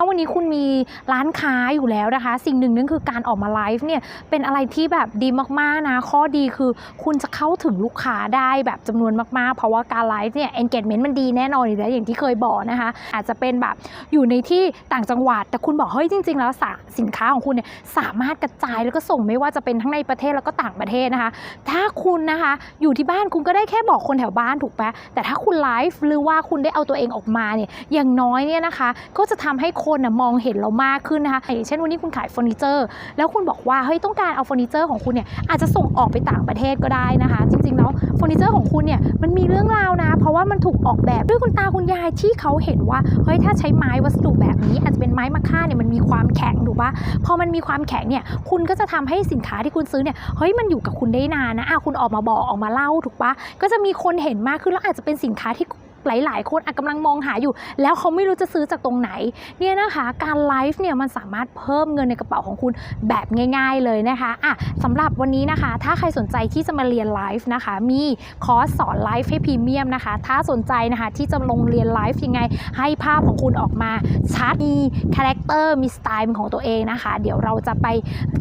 ถ้าวันนี้คุณมีร้านค้าอยู่แล้วนะคะ สิ่งหนึ่งนั่นคือการออกมาไลฟ์เนี่ยเป็นอะไรที่แบบดีมากๆนะ ข้อดีคือคุณจะเข้าถึงลูกค้าได้แบบจำนวนมากๆ เพราะว่าการไลฟ์เนี่ย engagement มันดีแน่นอนอยู่แล้วอย่างที่เคยบอกนะคะ อาจจะเป็นแบบอยู่ในที่ต่างจังหวัด แต่คุณบอกเฮ้ยจริง ๆ แล้วส,สินค้าของคุณเนี่ยสามารถกระจายแล้วก็ส่งไม่ว่าจะเป็นทั้งในประเทศแล้วก็ต่างประเทศนะคะ ถ้าคุณนะคะอยู่ที่บ้านคุณก็ได้แค่บอกคนแถวบ้านถูกปะแต่ถ้าคุณไลฟ์หรือว่าคุณได้เอาตัวเองออกมาเนี่ยอย่างน้อยเนี่ยนะคะ ก็จะทำให้คนนะมองเห็นเรามากขึ้นนะคะอย่างเช่นวันนี้คุณขายเฟอร์นิเจอร์ แล้วคุณบอกว่าเฮ้ยต้องการเอาเฟอร์นิเจอร์ของคุณเนี่ยอาจจะส่งออกไปต่างประเทศก็ได้นะคะ จริงๆแล้วเฟอร์นิเจอร์ของคุณเนี่ยมันมีเรื่องราวนะ เพราะว่ามันถูกออกแบบด้วยคุณตาคุณยายที่เขาเห็นว่าเฮ้ยถ้าใช้ไม้วัสดุแบบนี้ อาจจะเป็นไม้มะค่าเนี่ยมันมีความแข็งถูกปะพอมันมีความแข็งเนี่ยคุณก็จะทำให้สินค้าที่คุณซื้อเนี่ยเฮ้ยมันอยู่กับคุณได้นานนะอะคุณออกมาบอกออกมาเล่าถูกปะก็จะมีคนเห็นมากขึ้นแล้วอาจจะเป็นสินค้าที่ หลาย ๆ คนอาจกำลังมองหาอยู่ แล้วเขาไม่รู้จะซื้อจากตรงไหนเนี่ยนะคะการไลฟ์เนี่ยมันสามารถเพิ่มเงินในกระเป๋าของคุณแบบง่าย ๆ เลยนะคะอะสำหรับวันนี้นะคะ ถ้าใครสนใจที่จะมาเรียนไลฟ์นะคะ มีคอร์สสอนไลฟ์ให้พรีเมียมนะคะ ถ้าสนใจนะคะที่จะลงเรียนไลฟ์ยังไง ให้ภาพของคุณออกมาชัดมีคาแรคเตอร์มีสไตล์ของตัวเองนะคะ เดี๋ยวเราจะไป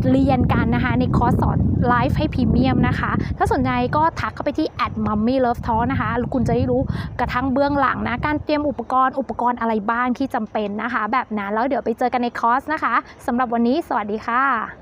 เรียนกันนะคะ ในคอร์สสอนไลฟ์ให้พรีเมียมนะคะ ถ้าสนใจก็ทักเข้าไปที่ at mummy love talk นะคะคุณจะได้รู้กระทั่งเบื้องหลังนะ การเตรียมอุปกรณ์อุปกรณ์อะไรบ้างที่จำเป็นนะคะ แบบนั้นแล้วเดี๋ยวไปเจอกันในคอร์สนะคะสำหรับวันนี้สวัสดีค่ะ